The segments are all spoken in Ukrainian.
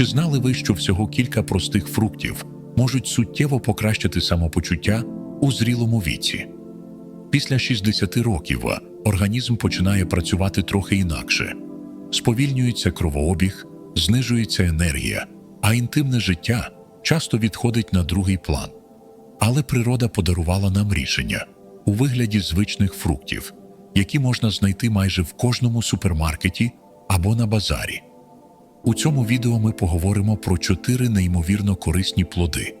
Чи знали ви, що всього кілька простих фруктів можуть суттєво покращити самопочуття у зрілому віці? Після 60 років організм починає працювати трохи інакше. Сповільнюється кровообіг, знижується енергія, а інтимне життя часто відходить на другий план. Але природа подарувала нам рішення у вигляді звичних фруктів, які можна знайти майже в кожному супермаркеті або на базарі. У цьому відео ми поговоримо про чотири неймовірно корисні плоди,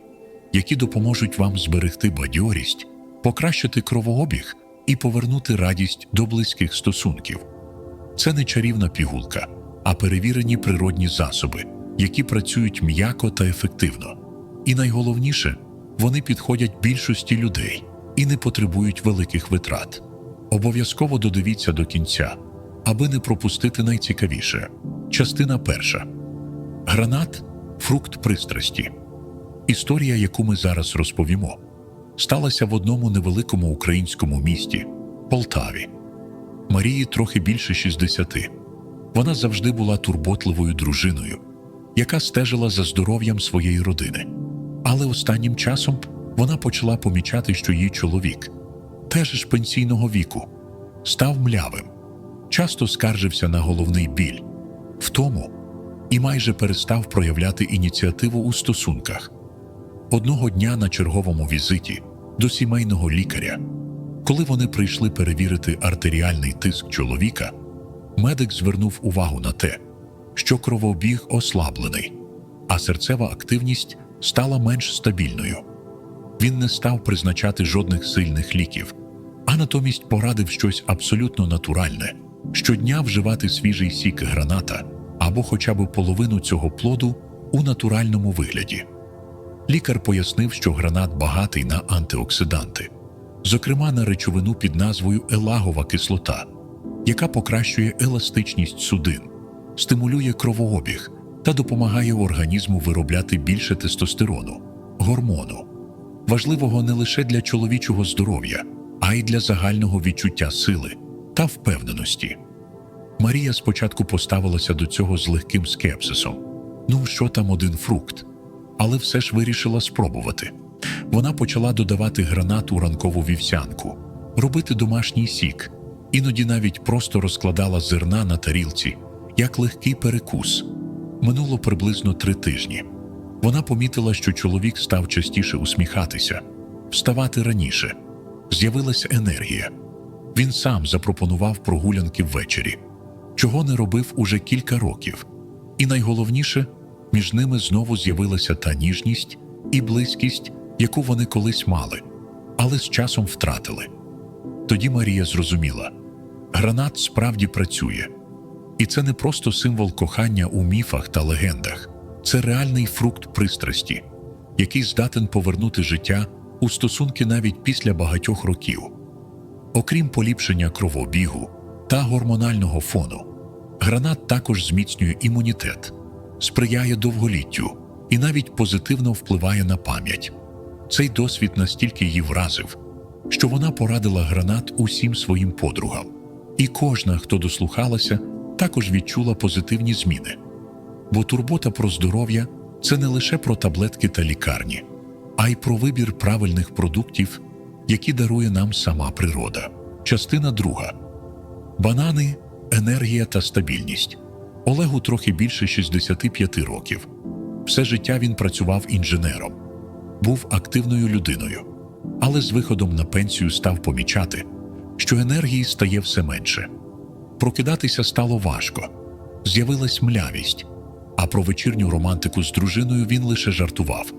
які допоможуть вам зберегти бадьорість, покращити кровообіг і повернути радість до близьких стосунків. Це не чарівна пігулка, а перевірені природні засоби, які працюють м'яко та ефективно. І найголовніше, вони підходять більшості людей і не потребують великих витрат. Обов'язково додивіться до кінця, аби не пропустити найцікавіше. Частина перша. Гранат фрукт пристрасті. Історія, яку ми зараз розповімо, сталася в одному невеликому українському місті Полтаві. Марії трохи більше 60. Вона завжди була турботливою дружиною, яка стежила за здоров'ям своєї родини. Але останнім часом вона почала помічати, що її чоловік, теж ж пенсійного віку, став млявим, часто скаржився на головний біль, втому і майже перестав проявляти ініціативу у стосунках. Одного дня на черговому візиті до сімейного лікаря, коли вони прийшли перевірити артеріальний тиск чоловіка, медик звернув увагу на те, що кровообіг ослаблений, а серцева активність стала менш стабільною. Він не став призначати жодних сильних ліків, а натомість порадив щось абсолютно натуральне щодня вживати свіжий сік граната або хоча б половину цього плоду у натуральному вигляді. Лікар пояснив, що гранат багатий на антиоксиданти, зокрема на речовину під назвою елагова кислота, яка покращує еластичність судин, стимулює кровообіг та допомагає організму виробляти більше тестостерону, гормону, важливого не лише для чоловічого здоров'я, а й для загального відчуття сили та впевненості. Марія спочатку поставилася до цього з легким скепсисом ну, що там один фрукт, але все ж вирішила спробувати. Вона почала додавати гранат у ранкову вівсянку, робити домашній сік, іноді навіть просто розкладала зерна на тарілці, як легкий перекус. Минуло приблизно три тижні. Вона помітила, що чоловік став частіше усміхатися, вставати раніше. З'явилася енергія. Він сам запропонував прогулянки ввечері, чого не робив уже кілька років. І найголовніше, між ними знову з'явилася та ніжність і близькість, яку вони колись мали, але з часом втратили. Тоді Марія зрозуміла: гранат справді працює, і це не просто символ кохання у міфах та легендах, це реальний фрукт пристрасті, який здатен повернути життя у стосунки навіть після багатьох років. Окрім поліпшення кровообігу та гормонального фону, гранат також зміцнює імунітет, сприяє довголіттю і навіть позитивно впливає на пам'ять. Цей досвід настільки її вразив, що вона порадила гранат усім своїм подругам, і кожна, хто дослухалася, також відчула позитивні зміни. Бо турбота про здоров'я це не лише про таблетки та лікарні, а й про вибір правильних продуктів, які дарує нам сама природа. Частина друга банани, енергія та стабільність. Олегу трохи більше 65 років. Все життя він працював інженером, був активною людиною, але з виходом на пенсію став помічати, що енергії стає все менше. Прокидатися стало важко, з'явилась млявість, а про вечірню романтику з дружиною він лише жартував.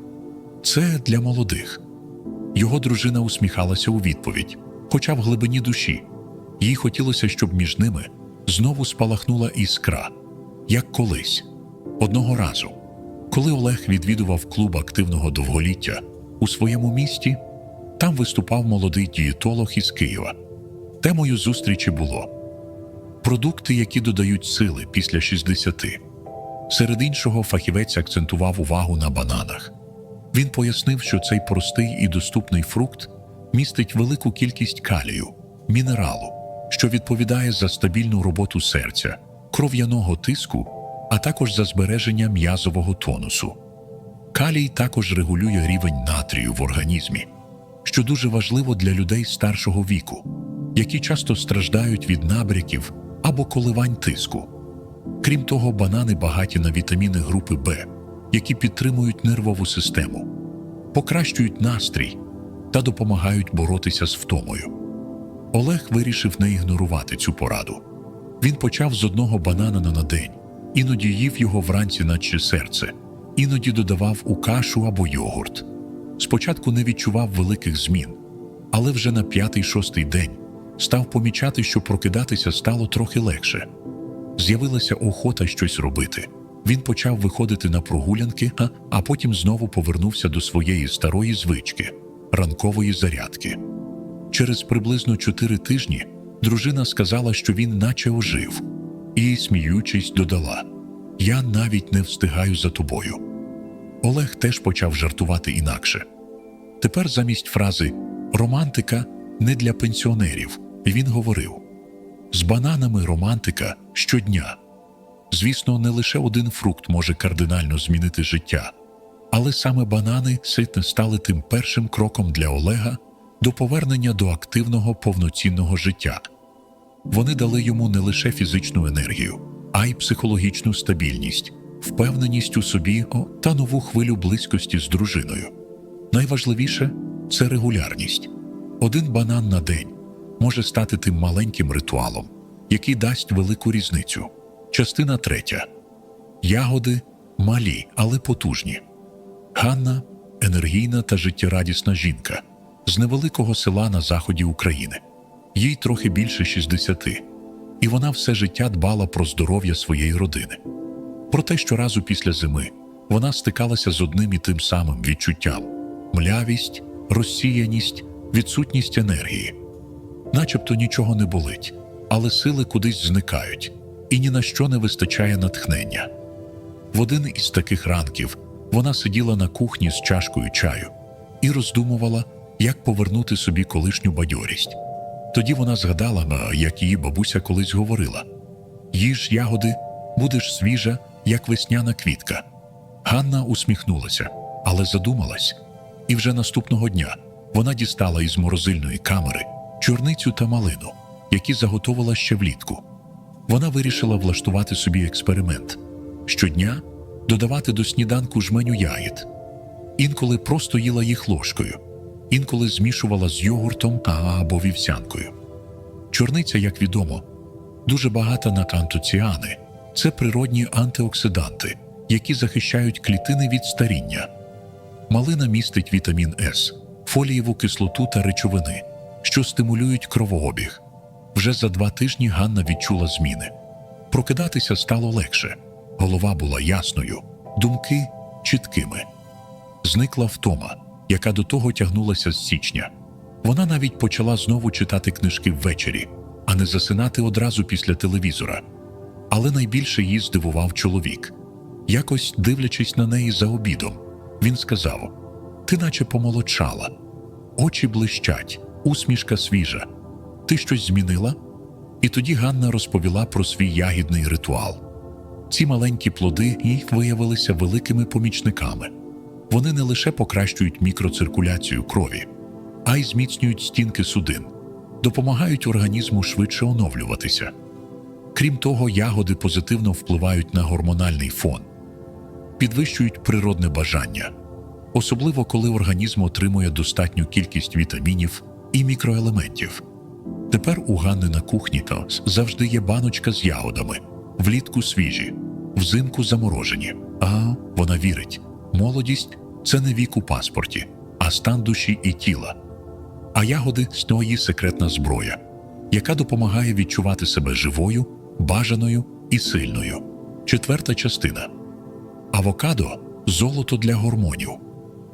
Це для молодих. Його дружина усміхалася у відповідь, хоча в глибині душі їй хотілося, щоб між ними знову спалахнула іскра, як колись. Одного разу, коли Олег відвідував клуб активного довголіття у своєму місті, там виступав молодий дієтолог із Києва. Темою зустрічі було продукти, які додають сили після 60. Серед іншого, фахівець акцентував увагу на бананах. Він пояснив, що цей простий і доступний фрукт містить велику кількість калію, мінералу, що відповідає за стабільну роботу серця, кров'яного тиску а також за збереження м'язового тонусу. Калій також регулює рівень натрію в організмі, що дуже важливо для людей старшого віку, які часто страждають від набряків або коливань тиску. Крім того, банани багаті на вітаміни групи Б, які підтримують нервову систему, покращують настрій та допомагають боротися з втомою. Олег вирішив не ігнорувати цю пораду. Він почав з одного банана на день, іноді їв його вранці, наче серце, іноді додавав у кашу або йогурт. Спочатку не відчував великих змін, але вже на п'ятий-шостий день став помічати, що прокидатися стало трохи легше. З'явилася охота щось робити. Він почав виходити на прогулянки, а, потім знову повернувся до своєї старої звички ранкової зарядки. Через приблизно чотири тижні дружина сказала, що він наче ожив, і, сміючись, додала: Я навіть не встигаю за тобою. Олег теж почав жартувати інакше. Тепер замість фрази романтика не для пенсіонерів, він говорив: з бананами романтика щодня. Звісно, не лише один фрукт може кардинально змінити життя, але саме банани стали тим першим кроком для Олега до повернення до активного повноцінного життя. Вони дали йому не лише фізичну енергію, а й психологічну стабільність, впевненість у собі та нову хвилю близькості з дружиною. Найважливіше це регулярність. Один банан на день може стати тим маленьким ритуалом, який дасть велику різницю. Частина третя. Ягоди малі, але потужні. Ганна енергійна та життєрадісна жінка з невеликого села на заході України. Їй трохи більше 60, і вона все життя дбала про здоров'я своєї родини. Проте щоразу після зими вона стикалася з одним і тим самим відчуттям млявість, розсіяність, відсутність енергії. Начебто нічого не болить, але сили кудись зникають, і ні на що не вистачає натхнення. В один із таких ранків вона сиділа на кухні з чашкою чаю і роздумувала, як повернути собі колишню бадьорість. Тоді вона згадала, як її бабуся колись говорила: їж ягоди, будеш свіжа, як весняна квітка. Ганна усміхнулася, але задумалась, і вже наступного дня вона дістала із морозильної камери чорницю та малину, які заготовила ще влітку. Вона вирішила влаштувати собі експеримент щодня додавати до сніданку жменю ягід. Інколи просто їла їх ложкою, інколи змішувала з йогуртом або вівсянкою. Чорниця, як відомо, дуже багата на антоціани – це природні антиоксиданти, які захищають клітини від старіння. Малина містить вітамін С, фолієву кислоту та речовини, що стимулюють кровообіг. Вже за два тижні Ганна відчула зміни. Прокидатися стало легше, голова була ясною, думки чіткими. Зникла втома, яка до того тягнулася з січня. Вона навіть почала знову читати книжки ввечері, а не засинати одразу після телевізора. Але найбільше її здивував чоловік. Якось дивлячись на неї за обідом, він сказав: Ти наче помолодшала, очі блищать, усмішка свіжа. Ти щось змінила? І тоді Ганна розповіла про свій ягідний ритуал. Ці маленькі плоди їй виявилися великими помічниками. Вони не лише покращують мікроциркуляцію крові, а й зміцнюють стінки судин, допомагають організму швидше оновлюватися. Крім того, ягоди позитивно впливають на гормональний фон, підвищують природне бажання, особливо коли організм отримує достатню кількість вітамінів і мікроелементів. Тепер у Ганни на кухні то завжди є баночка з ягодами, влітку свіжі, взимку заморожені. А вона вірить, молодість це не вік у паспорті, а стан душі і тіла. А ягоди – її секретна зброя, яка допомагає відчувати себе живою, бажаною і сильною. Четверта частина авокадо золото для гормонів.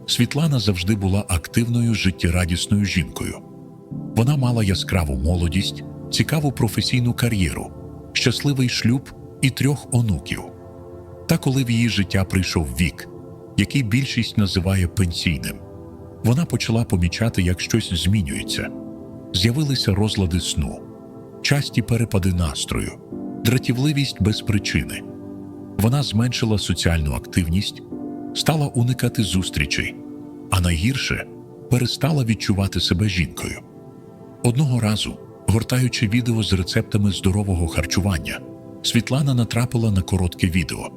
Світлана завжди була активною життєрадісною жінкою. Вона мала яскраву молодість, цікаву професійну кар'єру, щасливий шлюб і трьох онуків. Та коли в її життя прийшов вік, який більшість називає пенсійним, вона почала помічати, як щось змінюється. З'явилися розлади сну, часті перепади настрою, дратівливість без причини. Вона зменшила соціальну активність, стала уникати зустрічей, а найгірше перестала відчувати себе жінкою. Одного разу, гортаючи відео з рецептами здорового харчування, Світлана натрапила на коротке відео,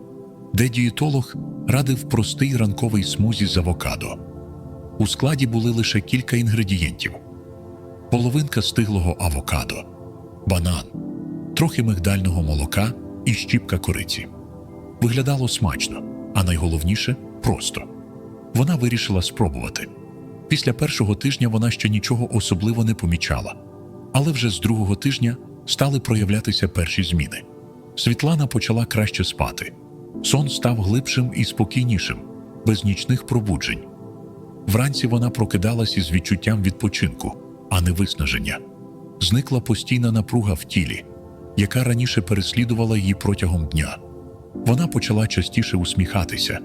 де дієтолог радив простий ранковий смузі з авокадо. У складі були лише кілька інгредієнтів: половинка стиглого авокадо, банан, трохи мигдального молока і щіпка кориці. Виглядало смачно, а найголовніше просто. Вона вирішила спробувати. Після першого тижня вона ще нічого особливо не помічала, але вже з другого тижня стали проявлятися перші зміни. Світлана почала краще спати. Сон став глибшим і спокійнішим, без нічних пробуджень. Вранці вона прокидалась із відчуттям відпочинку, а не виснаження. Зникла постійна напруга в тілі, яка раніше переслідувала її протягом дня. Вона почала частіше усміхатися,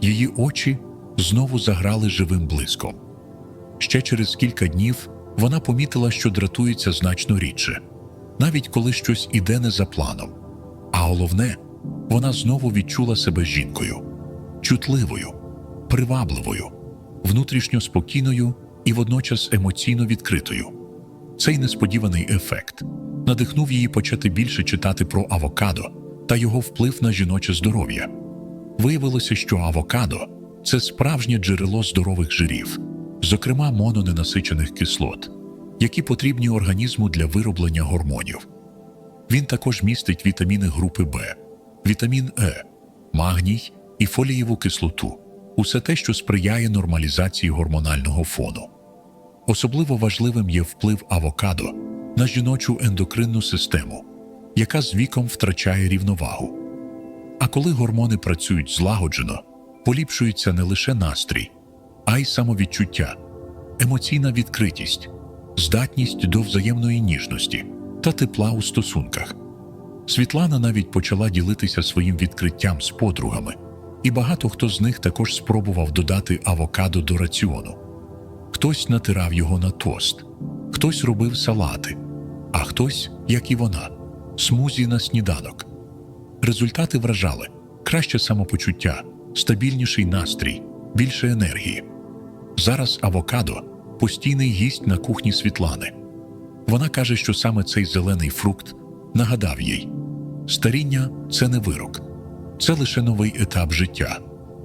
її очі знову заграли живим блиском. Ще через кілька днів вона помітила, що дратується значно рідше, навіть коли щось іде не за планом. А головне, вона знову відчула себе жінкою, чутливою, привабливою, внутрішньо спокійною і водночас емоційно відкритою. Цей несподіваний ефект надихнув її почати більше читати про авокадо та його вплив на жіноче здоров'я. Виявилося, що авокадо це справжнє джерело здорових жирів, зокрема мононенасичених кислот, які потрібні організму для вироблення гормонів. Він також містить вітаміни групи Б, вітамін Е, магній і фолієву кислоту усе те, що сприяє нормалізації гормонального фону. Особливо важливим є вплив авокадо на жіночу ендокринну систему, яка з віком втрачає рівновагу. А коли гормони працюють злагоджено, поліпшується не лише настрій, а й самовідчуття, емоційна відкритість, здатність до взаємної ніжності та тепла у стосунках. Світлана навіть почала ділитися своїм відкриттям з подругами, і багато хто з них також спробував додати авокадо до раціону. Хтось натирав його на тост, хтось робив салати, а хтось, як і вона, смузі на сніданок. Результати вражали краще самопочуття, стабільніший настрій, більше енергії. Зараз авокадо постійний гість на кухні Світлани. Вона каже, що саме цей зелений фрукт нагадав їй: старіння це не вирок, це лише новий етап життя,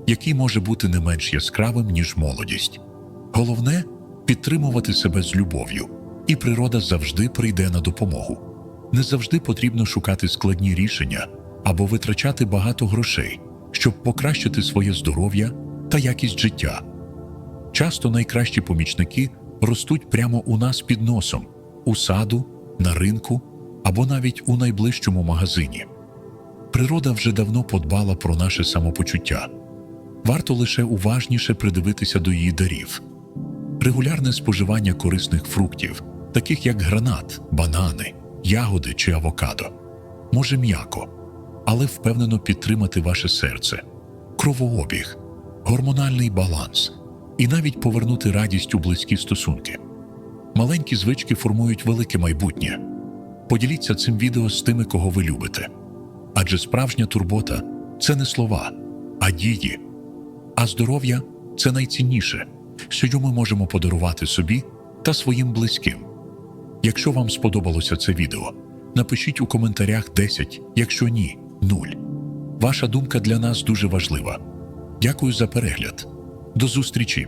який може бути не менш яскравим, ніж молодість. Головне підтримувати себе з любов'ю, і природа завжди прийде на допомогу. Не завжди потрібно шукати складні рішення або витрачати багато грошей, щоб покращити своє здоров'я та якість життя. Часто найкращі помічники ростуть прямо у нас під носом, у саду, на ринку або навіть у найближчому магазині. Природа вже давно подбала про наше самопочуття. Варто лише уважніше придивитися до її дарів. Регулярне споживання корисних фруктів, таких як гранат, банани, ягоди чи авокадо, може м'яко, але впевнено підтримати ваше серце, кровообіг, гормональний баланс і навіть повернути радість у близькі стосунки. Маленькі звички формують велике майбутнє. Поділіться цим відео з тими, кого ви любите. Адже справжня турбота це не слова, а дії. А здоров'я це найцінніше, що ми можемо подарувати собі та своїм близьким. Якщо вам сподобалося це відео, напишіть у коментарях 10, якщо ні, 0. Ваша думка для нас дуже важлива. Дякую за перегляд. До зустрічі!